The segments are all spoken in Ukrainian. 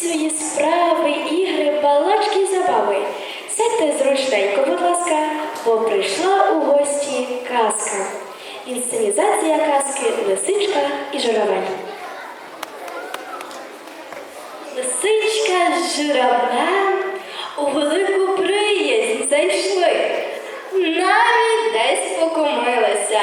свої справи, ігри, балачки, забави. Сядьте зручненько, будь ласка, бо прийшла у гості казка. Інсценізація казки лисичка і журавель. Лисичка з у велику приязнь зайшли. Навіть десь покомилися.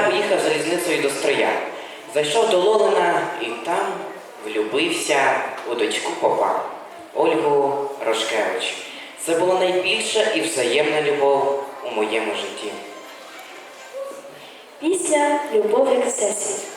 Кобзар їхав залізницею до Строя, зайшов до Лолина і там влюбився у дочку попа Ольгу Рошкевич. Це була найбільша і взаємна любов у моєму житті. Після любові як всесвіт.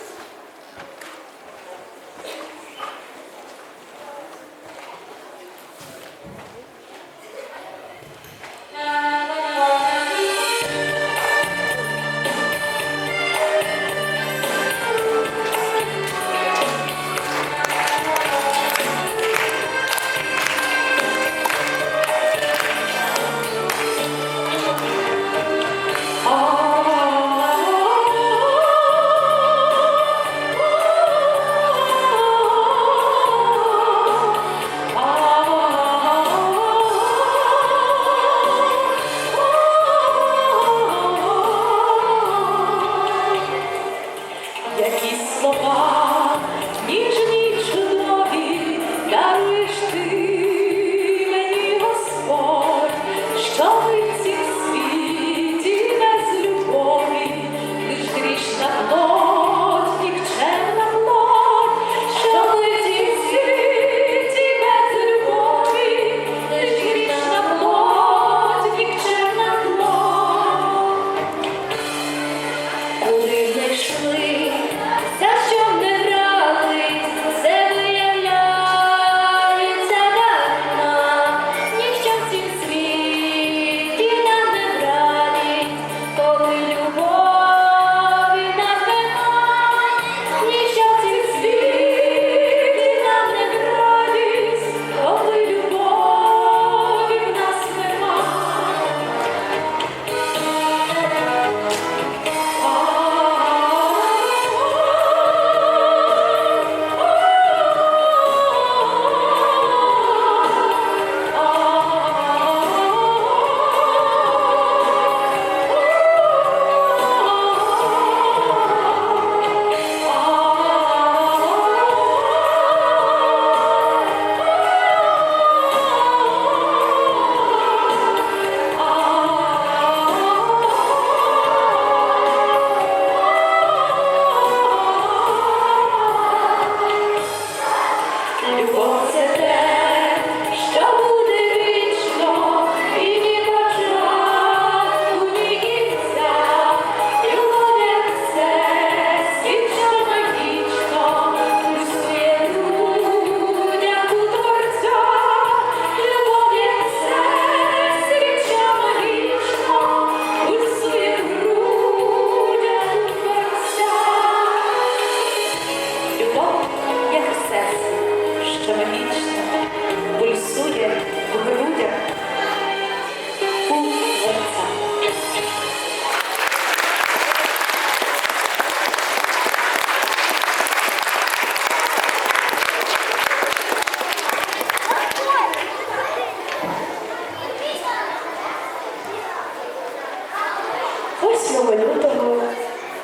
лютого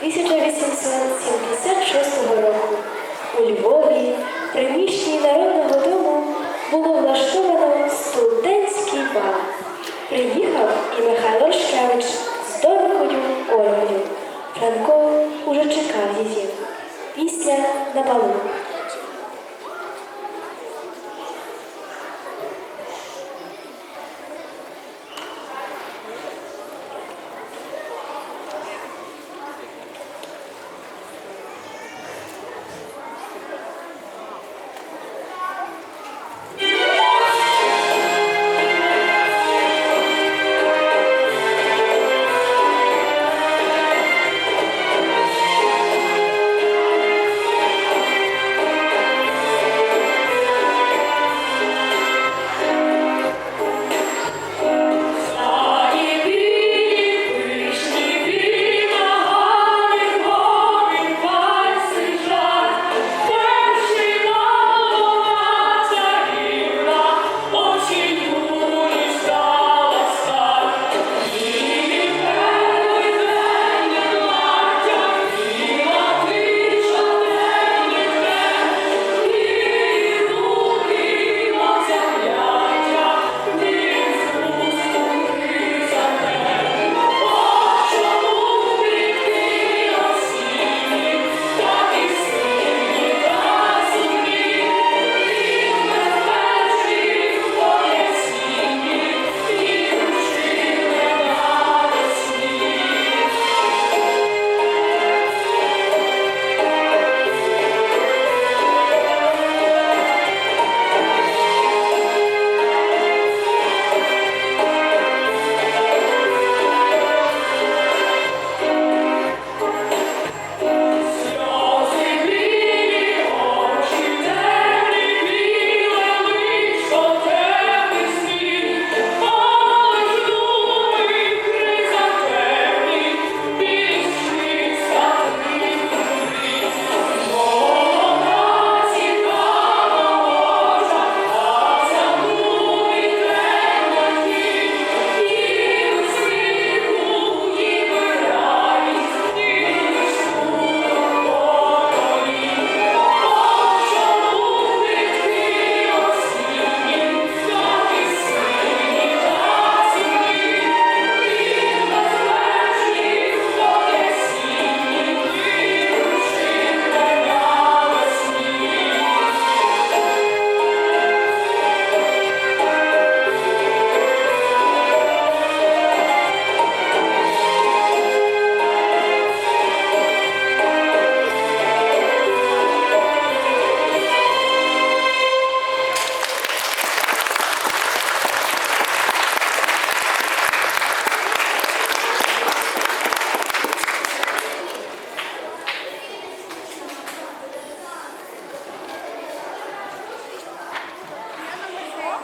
1876 року у Львові в приміщенні народного дому було влаштовано студентський бал. Приїхав і Михайло Шкевич з дорогою Ольгою. Франко уже чекав її. Після на балу.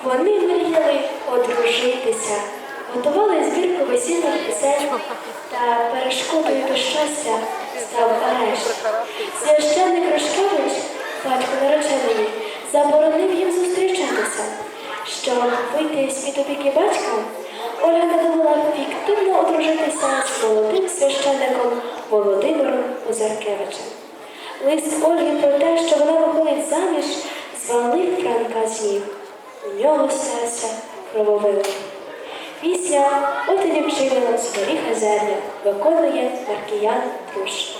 Вони мріяли одружитися, готували збірку весільних пісень, та перешкодою до щастя став арешт. Священник Рожкевич, батько нареченої, заборонив їм зустрічатися. Щоб вийти з-під опіки батька, Ольга надумала фіктивно одружитися з молодим священником Володимиром Озаркевичем. Лист Ольги про те, що вона виходить заміж, звалив Франка з ніг. У нього серце крововило. Після от і дівчина з горіха земля виконує Маркіян Труш.